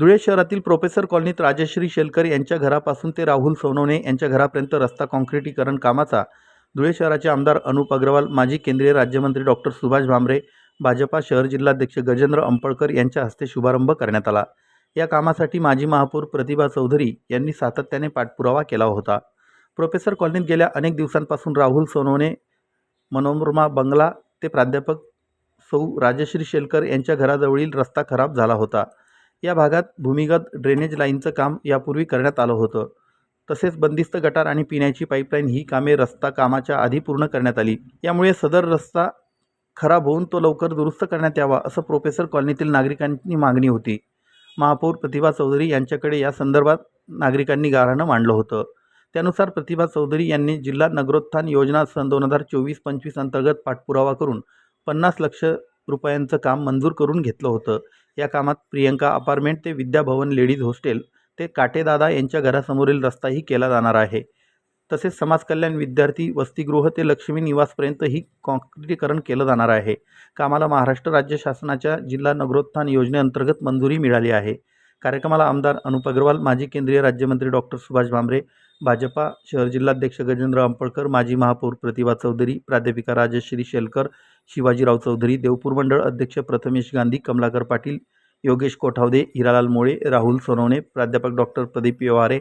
धुळे शहरातील प्रोफेसर कॉलनीत राजश्री शेलकर यांच्या घरापासून ते राहुल सोनवणे यांच्या घरापर्यंत रस्ता काँक्रिटीकरण कामाचा. धुळे शहराचे आमदार अनुप अग्रवाल माजी केंद्रीय राज्यमंत्री डॉक्टर सुभाष भामरे भाजपा शहर जिल्हाध्यक्ष गजेंद्र अंपळकर यांच्या हस्ते शुभारंभ करण्यात आला. या कामासाठी माजी महापौर प्रतिभा चौधरी यांनी सातत्याने पाठपुरावा केला होता. प्रोफेसर कॉलनीत गेल्या अनेक दिवसांपासून राहुल सोनवणे मनोरमा बंगला ते प्राध्यापक सौ राजश्री शेलकर यांच्या घराजवळील रस्ता खराब झाला होता. या भागात भूमिगत ड्रेनेज लाईनचं काम यापूर्वी करण्यात आलं होतं. तसेच बंदिस्त गटार आणि पिण्याची पाईपलाईन ही कामे रस्ता कामाच्या आधी पूर्ण करण्यात आली. यामुळे सदर रस्ता खराब होऊन तो लवकर दुरुस्त करण्यात यावा असं प्रोफेसर कॉलनीतील नागरिकांची मागणी होती. महापौर प्रतिभा चौधरी यांच्याकडे या संदर्भात नागरिकांनी गाऱ्हाणं मांडलं होतं. त्यानुसार प्रतिभा चौधरी यांनी जिल्हा नगरोत्थान योजना सन दोन हजार चोवीस पंचवीस अंतर्गत पाठपुरावा करून पन्नास लक्ष रुपयांचं काम मंजूर करून घेतलं होतं. या कामात प्रियंका अपार्टमेंट ते विद्याभवन लेडीज हॉस्टेल ते काटेदादा यांच्या घरासमोरील रस्ताही केला जाणार आहे. तसेच समाज कल्याण विद्यार्थी वसतिगृह ते लक्ष्मी निवासपर्यंतही कॉन्क्रिटीकरण केलं जाणार आहे. कामाला महाराष्ट्र राज्य शासनाच्या जिल्हा नगरोत्थान योजनेअंतर्गत मंजुरी मिळाली आहे. कार्यक्रमाला आमदार अनुप अग्रवाल माजी केंद्रीय राज्यमंत्री डॉक्टर सुभाष भामरे भाजपा शहर जिल्हाध्यक्ष गजेंद्र अंपळकर माजी महापौर प्रतिभा चौधरी प्राध्यापिका राजश्री शेलकर शिवाजीराव चौधरी देवपूर मंडळ अध्यक्ष प्रथमेश गांधी कमलाकर पाटील योगेश कोठावदे हिरालाल मोळे राहुल सोनवणे प्राध्यापक डॉक्टर प्रदीप व्यवहारे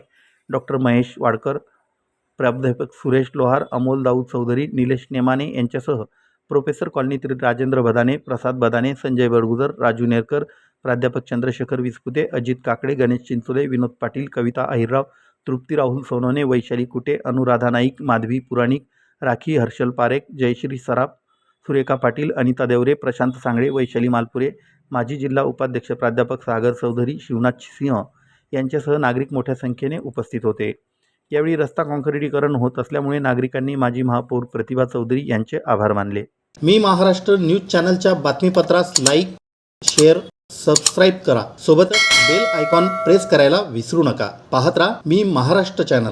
डॉक्टर महेश वाडकर प्राध्यापक सुरेश लोहार अमोल दाऊद चौधरी निलेश नेमाने यांच्यासह प्रोफेसर कॉलनीतील राजेंद्र भदाने प्रसाद भदाने संजय बडगुजर राजू नेरकर प्राध्यापक चंद्रशेखर विस्पुते अजित काकडे गणेश चिंचोले विनोद पाटील कविता अहिरराव तृप्ती राहुल सोनवणे वैशाली कुटे अनुराधा नाईक माधवी पुराणिक राखी हर्षल पारेख जयश्री सराफ सुरेखा पाटील अनिता देवरे प्रशांत सांगळे वैशाली मालपुरे माजी जिल्हा उपाध्यक्ष प्राध्यापक सागर चौधरी शिवनाथ सिंह यांच्यासह नागरिक मोठ्या संख्येने उपस्थित होते. यावेळी रस्ता काँक्रिटीकरण होत असल्यामुळे नागरिकांनी माजी महापौर प्रतिभा चौधरी यांचे आभार मानले. मी महाराष्ट्र न्यूज चॅनलच्या बातमीपत्रास लाईक शेअर सबस्क्राईब करा. सोबतच बेल आयकॉन प्रेस करायला विसरू नका. पाहत राहा मी महाराष्ट्र चॅनल.